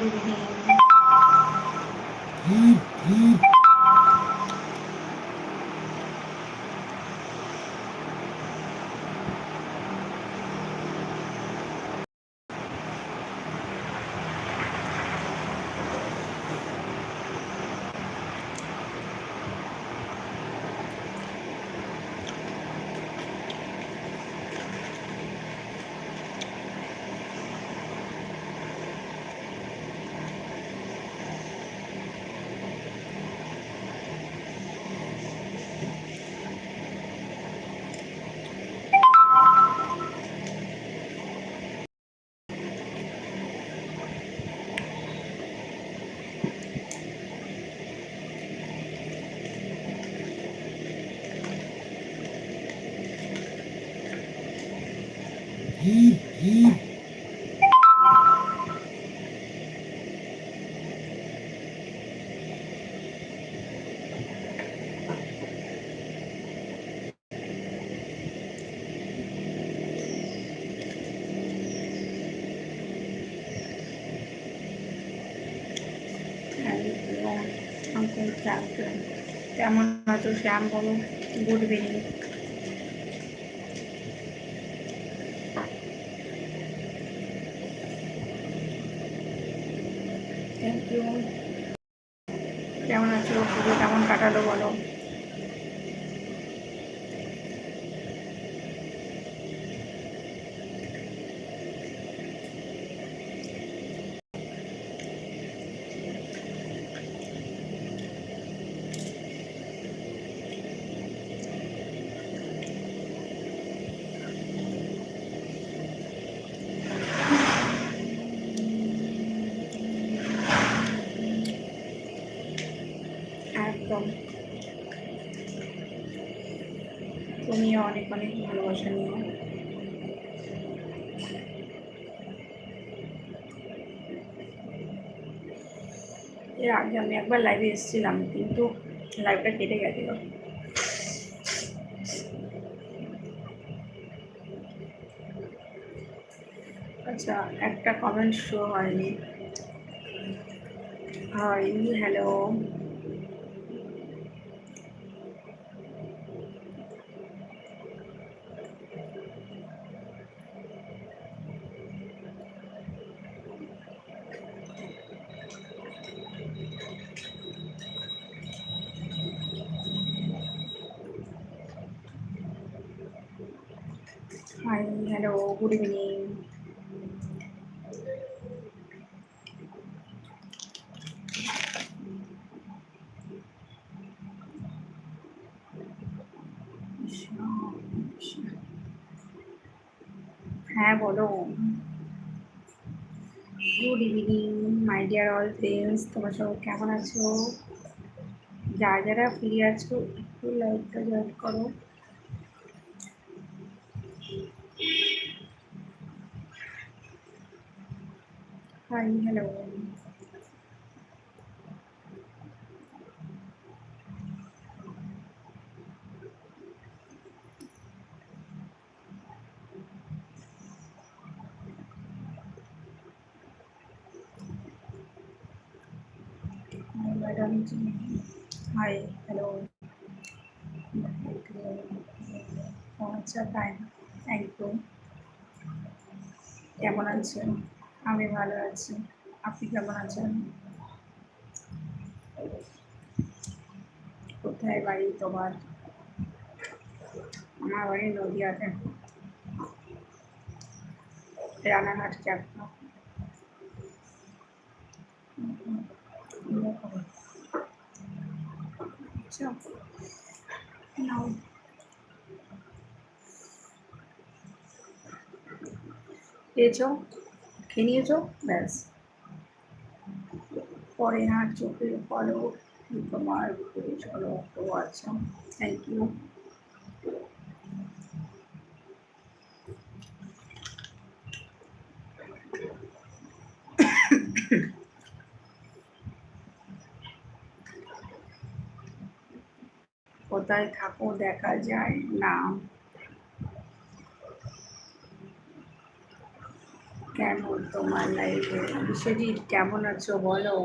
Good evening কেমন আছো শ্যাম বলো গুড ইভিনিং থ্যাংক ইউ কেমন আছো পুজো কেমন কাটালো বলো একদম তুমিও অনেক অনেক ভালোবাসা নিও এর আগে আমি একবার লাইভে এসেছিলাম, কিন্তু লাইভটা কেটে গেছিল। আচ্ছা একটা কমেন্ট শো হয়নি। Hi hello hi hello good evening হ্যাঁ বলো। Good evening my dear all friends তোমরা সবাই কেমন আছো? যারা যারা ফ্রি আছো, একটু লাইকটা জয়েন করো। Hi hello Hi, madam. Hi, hello. আচ্ছা তাই থ্যাংক ইউ কেমন আছেন আমি ভালো আছি। আপনি কেমন আছেন? কোথায় বাড়ি তোমার? আমার বাড়ি নদিয়াতে। রানাঘাট চাকমা। আচ্ছা। নাও। পেয়েছ? খেয়ে নিয়েছ ব্যাস। পরে না চোখের ফলো তোমার উপরে চলো ও আচ্ছা থ্যাংক ইউ কোথায় থাকো, দেখা যায় না। কেন তোমার লাইভে বিশ্বজিৎ কেমন আছো? বলো।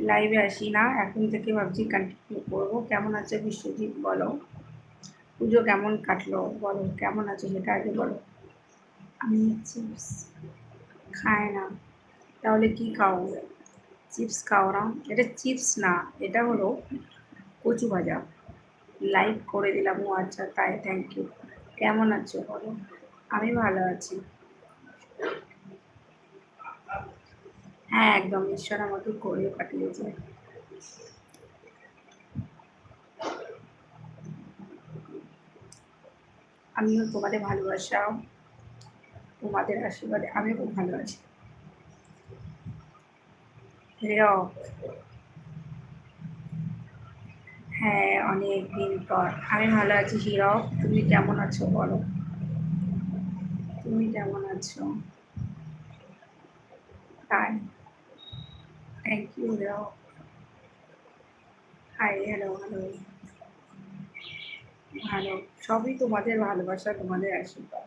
লাইভে আসি না এখন থেকে ভাবছি কন্টিনিউ করব। কেমন আছো বিশ্বজিৎ? বলো। পুজো কেমন কাটলো? বলো কেমন আছো সেটা আগে বলো। আমি চিপস। খাই না। তাহলে কি খাও? চিপস খাও না? এটা চিপস না এটা হলো কচু ভাজা। লাইক করে দিলাম। ও আচ্ছা তাই থ্যাংক ইউ কেমন আছো? বলো। আমি ভালো আছি। হ্যাঁ একদম ঈশ্বর আমাকে করে পাঠিয়েছে। আমিও তোমাদের ভালোবাসা তোমাদের আশীর্বাদে আমিও খুব ভালো আছি। হ্যাঁ অনেক দিন পর। আমি ভালো আছি হীরক তুমি কেমন আছো বলো? তুমি কেমন আছো? তাই thank you Hirak hi hello hello ভালো সবই তোমাদের ভালোবাসা, তোমাদের আশীর্বাদ।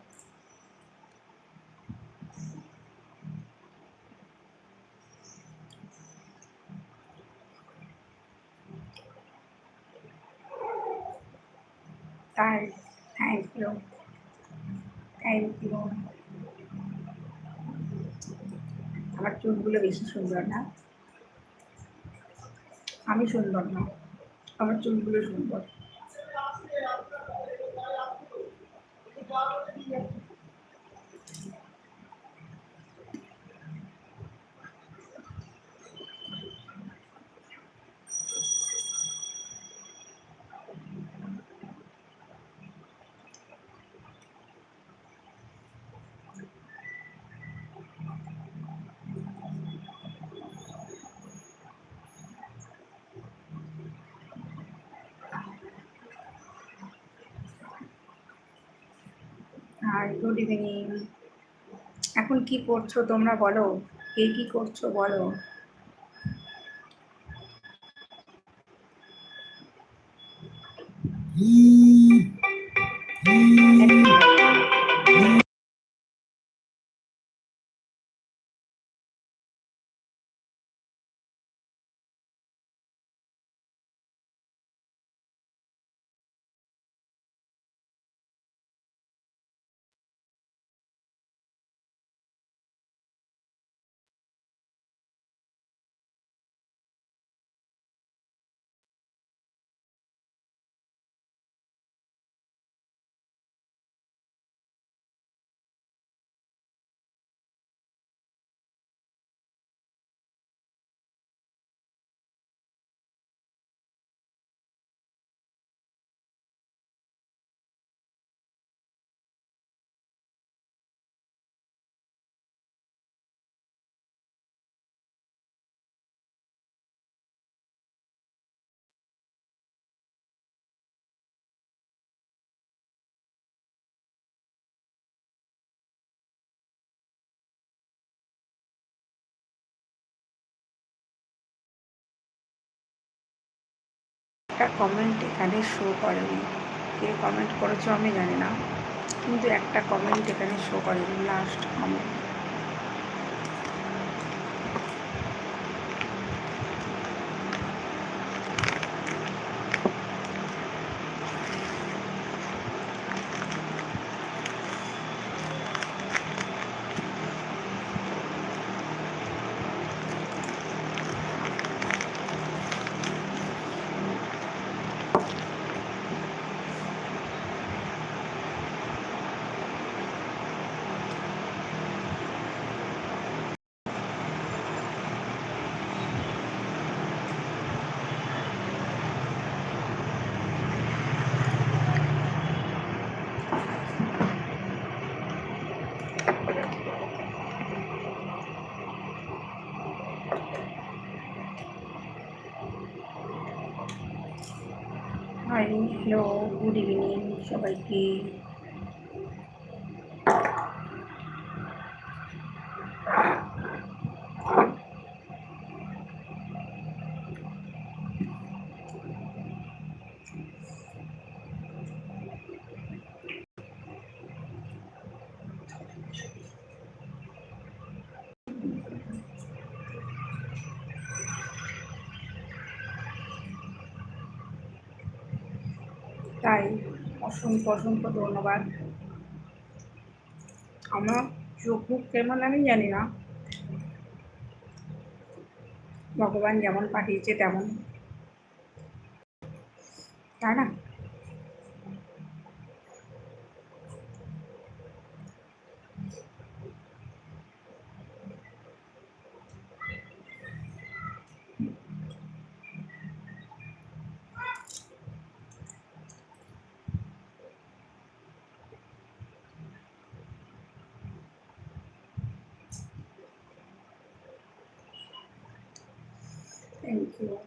তাই থ্যাংক ইউ থ্যাংক ইউ আমার চুলগুলো বেশি সুন্দর না। আমি সুন্দর না আমার চুলগুলো সুন্দর। Hi good evening. এখন কি করছ তোমরা বলো? কে কি করছ বলো? একটা কমেন্ট এখানে শো করেনি। কে কমেন্ট করেছ আমি জানি না। কিন্তু একটা কমেন্ট এখানে শো করেনি last comment hi hello good evening সবাইকে। ভাই অসংখ্য অসংখ্য ধন্যবাদ। আমার চোখ মুখ কেমন আমি জানি না। ভগবান যেমন পাঠিয়েছে তেমন। তাই না? Thank you.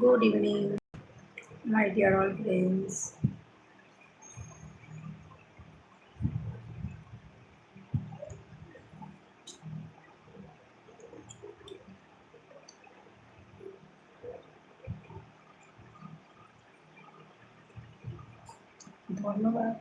good evening my dear all friends ধন্যবাদ।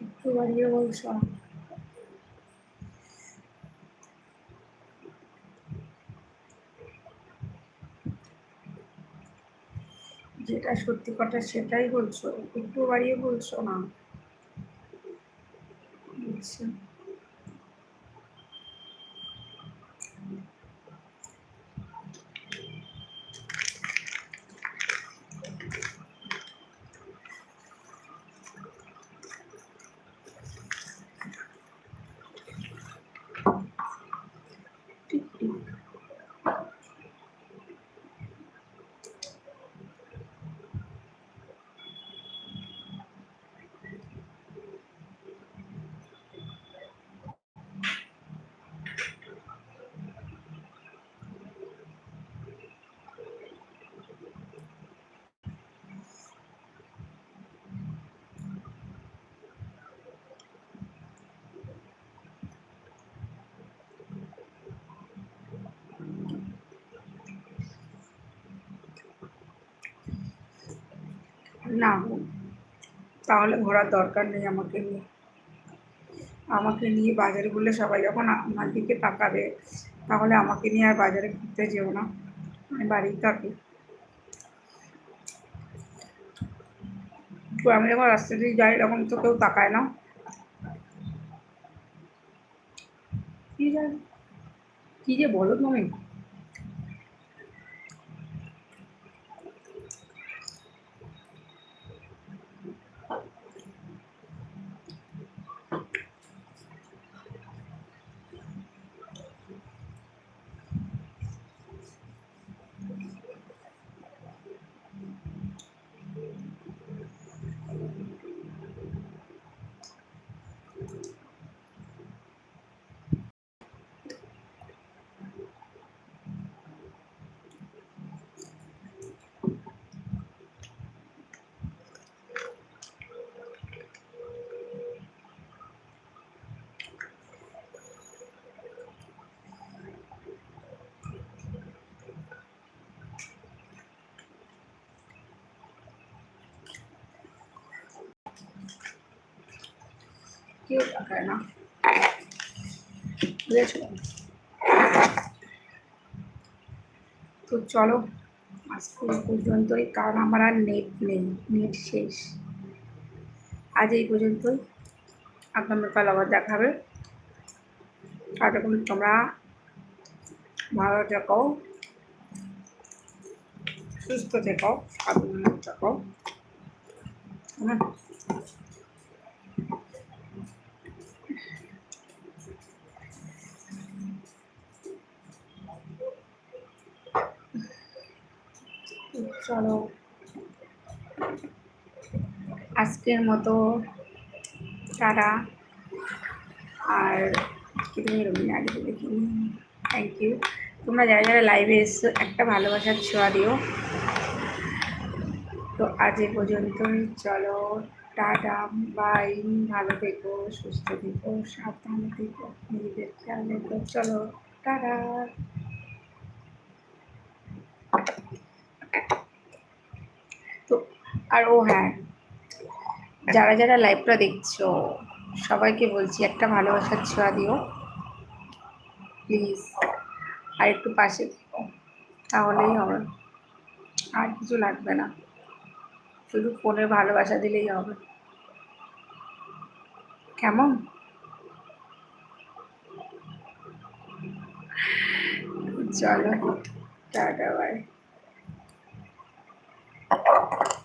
একটু বাড়িয়ে বলছো? যেটা সত্যি কথা সেটাই বলছো একটু বাড়িয়ে বলছো না। না, তাহলে ঘোরার দরকার নেই আমাকে নিয়ে। আমাকে নিয়ে বাজারে বললে সবাই যখন আমার দিকে তাকাবে, তাহলে আমাকে নিয়ে আর বাজারে ঘুরতে যেও না। আমি বাড়িই থাকি। তো আমি যখন রাস্তা দিয়ে যাই, তখন তো কেউ তাকায় না। কি যে বলো তুমি? কেউ তাকায় না বুঝেছ তো চলো, আজকে পর্যন্তই, কারণ আমার আর নেট নেই নেট শেষ। আজ এই পর্যন্তই আগামীকাল আবার দেখাবে ততক্ষণ তোমরা ভালো থেকো, সুস্থ থেকো সাবধানে থেকো। হ্যাঁ। চলো। আজকের মতো তারা আর কি তুমি রবীন্দ্র আগে দেখি থ্যাংক ইউ তোমরা যারা যারা লাইভে এসছো, একটা ভালোবাসার ছোঁয়া দিও। তো আজ এ পর্যন্তই। চলো, টাটা বাই ভালো থেকো, সুস্থ থেকো, সাবধানে থেকো, নিজেদের খেয়াল রেখো। চলো, টাটা। তো আর ও হ্যাঁ যারা যারা লাইভটা দেখছ, সবাইকে বলছি একটা ভালোবাসার ছোঁয়া দিও। প্লিজ আর একটু পাশে থেকো, তাহলেই হবে। আর কিছু লাগবে না, শুধু ফোনের ভালোবাসা দিলেই হবে। কেমন? চলো, টাটা বাই Thank you.